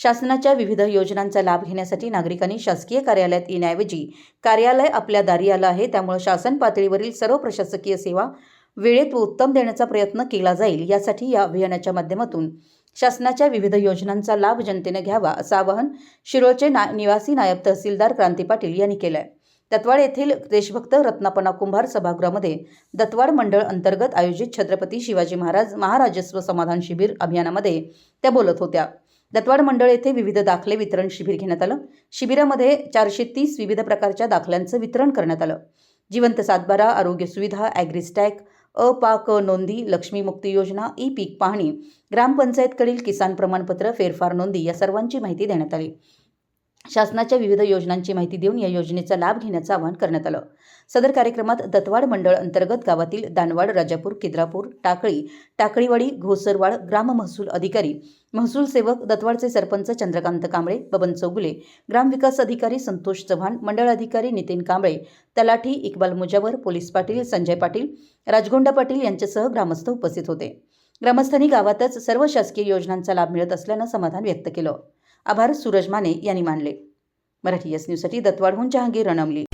शासनाच्या विविध योजनांचा लाभ घेण्यासाठी नागरिकांनी शासकीय कार्यालयात येण्याऐवजी कार्यालय आपल्या दारी आलं आहे. त्यामुळे शासन पातळीवरील सर्व प्रशासकीय सेवा वेळेत व उत्तम देण्याचा प्रयत्न केला जाईल यासाठी या अभियानाच्या माध्यमातून शासनाच्या विविध योजनांचा लाभ जनतेने घ्यावा असं आवाहन शिरोळचे ना निवासी नायब तहसीलदार क्रांती पाटील यांनी केलं आहे दत्वाड येथील देशभक्त रत्नापना कुंभार सभागृहामध्ये दत्वाड मंडळ अंतर्गत आयोजित छत्रपती शिवाजी महाराज महाराजस्व समाधान शिबिर अभियानामध्ये त्या बोलत होत्या. दत्वाड मंडळ येथे विविध दाखले वितरण शिबिर घेण्यात आलं. शिबिरामध्ये चारशे तीस विविध प्रकारच्या दाखल्यांचं वितरण करण्यात आलं. जिवंत सातबारा आरोग्य सुविधा ॲग्रिस्टॅक अ पा क नोंदी लक्ष्मी मुक्ती योजना ई पीक पाहणी ग्रामपंचायतकडील किसान प्रमाणपत्र फेरफार नोंदी या सर्वांची माहिती देण्यात आली. शासनाच्या विविध योजनांची माहिती देऊन या योजनेचा लाभ घेण्याचं आवाहन करण्यात आलं. सदर कार्यक्रमात दत्वाड मंडळ अंतर्गत गावातील दानवाड राजापूर किद्रापूर टाकळी टाकळीवाडी घोसरवाड ग्राम महसूल अधिकारी महसूल सेवक दत्वाडचे सरपंच चंद्रकांत कांबळे बबन चौगुले ग्रामविकास अधिकारी संतोष चव्हाण मंडळ अधिकारी नितीन कांबळे तलाठी इक्बाल मुजावर पोलीस पाटील संजय पाटील राजगोंडा पाटील यांच्यासह ग्रामस्थ उपस्थित होते. ग्रामस्थांनी गावातच सर्व शासकीय योजनांचा लाभ मिळत असल्यानं समाधान व्यक्त केलं. आभार सूरज माने यांनी मानले. मराठी एस न्यूजसाठी दत्वाडहून जहांगीर रणमली